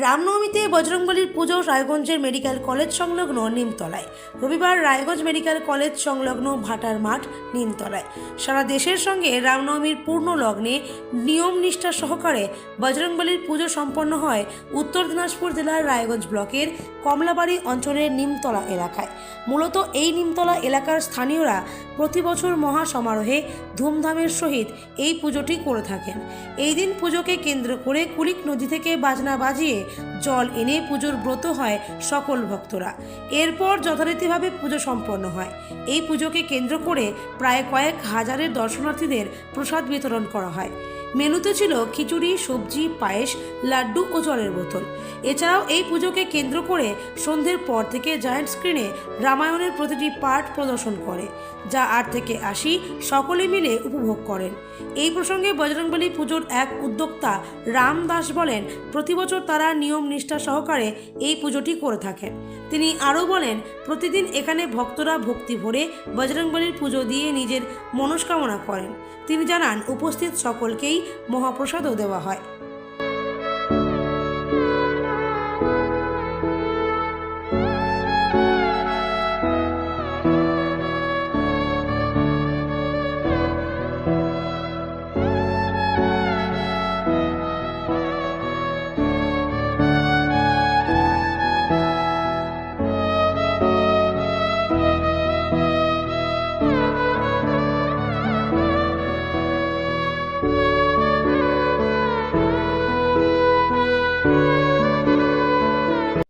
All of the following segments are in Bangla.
রামনবমীতে বজরংবলীর পুজো রায়গঞ্জের মেডিকেল কলেজ সংলগ্ন নিমতলায়। রবিবার রায়গঞ্জ মেডিকেল কলেজ সংলগ্ন ভাটার মাঠ নিমতলায়। সারা দেশের সঙ্গে রামনবমীর পূর্ণ লগ্নে নিয়ম নিষ্ঠা সহকারে বজরংবলীর পুজো সম্পন্ন হয় উত্তর দিনাজপুর জেলার রায়গঞ্জ ব্লকের কমলাবাড়ি অঞ্চলের নিমতলা এলাকায়। মূলত এই নিমতলা এলাকার স্থানীয়রা প্রতি বছর মহা সমারোহে ধুমধামের সহিত এই পুজোটি করে থাকেন। এই দিন পুজোকে কেন্দ্র করে কুলিক নদী থেকে বাজনা বাজিয়ে জল এনে পুজোর ব্রত হয় সকল ভক্তরা। এরপর যথারীতিভাবে পুজো সম্পন্ন হয়। এই পুজোকে কেন্দ্র করে প্রায় কয়েক হাজারের দর্শনার্থীদের প্রসাদ বিতরণ করা হয়। মেনুতে ছিল খিচুড়ি, সবজি, পায়েস, লাড্ডু ও জলের বোতল। এছাড়াও এই পুজোকে কেন্দ্র করে সন্ধ্যের পর থেকে জায়ান্ট স্ক্রিনে রামায়ণের প্রতিটি পাঠ প্রদর্শন করে, যা আট থেকে আশি সকলে মিলে উপভোগ করেন। এই প্রসঙ্গে বজরংবলী পুজোর এক উদ্যোক্তা রাম দাস বলেন, প্রতি বছর তারা নিয়ম নিষ্ঠা সহকারে এই পুজোটি করে থাকেন। তিনি আরও বলেন, প্রতিদিন এখানে ভক্তরা ভক্তি ভরে বজরংবলীর পুজো দিয়ে নিজের মনস্কামনা করেন। তিনি জানান, উপস্থিত সকলকেই মহাপ্রসাদও দেওয়া হয়।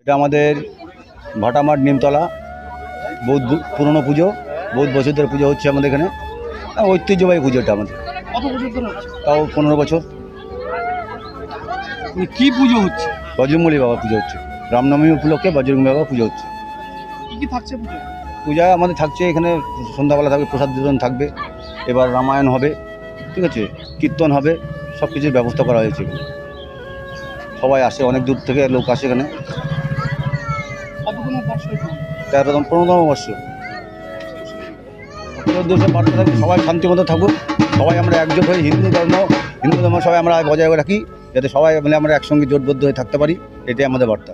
এটা আমাদের ভাটামাঠ নিমতলা বহুত পুরনো পুজো বহুত বছর ধরে পুজো হচ্ছে আমাদের এখানে। আহ, ঐতিহ্যবাহী পুজোটা আমাদের। কত বছর ধরে তাও পনেরো বছর। মানে কি পুজো হচ্ছে? বজরংবলী বাবা পুজো হচ্ছে। রামনবমী উপলক্ষে বজরংবলী বাবা পুজো হচ্ছে। কি কি থাকছে পুজো পূজায় আমাদের থাকছে এখানে সন্ধ্যাবেলা থাকবে প্রসাদ বিতরণ থাকবে এবার রামায়ণ হবে ঠিক আছে? কীর্তন হবে সব কিছুর ব্যবস্থা করা হয়েছে। সবাই আসে অনেক দূর থেকে লোক আসে এখানে। তেরোতম পনেরোতম বর্ষ দেশে বার্তা থাকবে সবাই শান্তিমতো থাকুক। সবাই আমরা একজোট হয়ে হিন্দু ধর্ম হিন্দু ধর্ম সবাই আমরা বজায় রাখি, যাতে সবাই মিলে আমরা একসঙ্গে জোটবদ্ধ হয়ে থাকতে পারি, এটাই আমাদের বার্তা।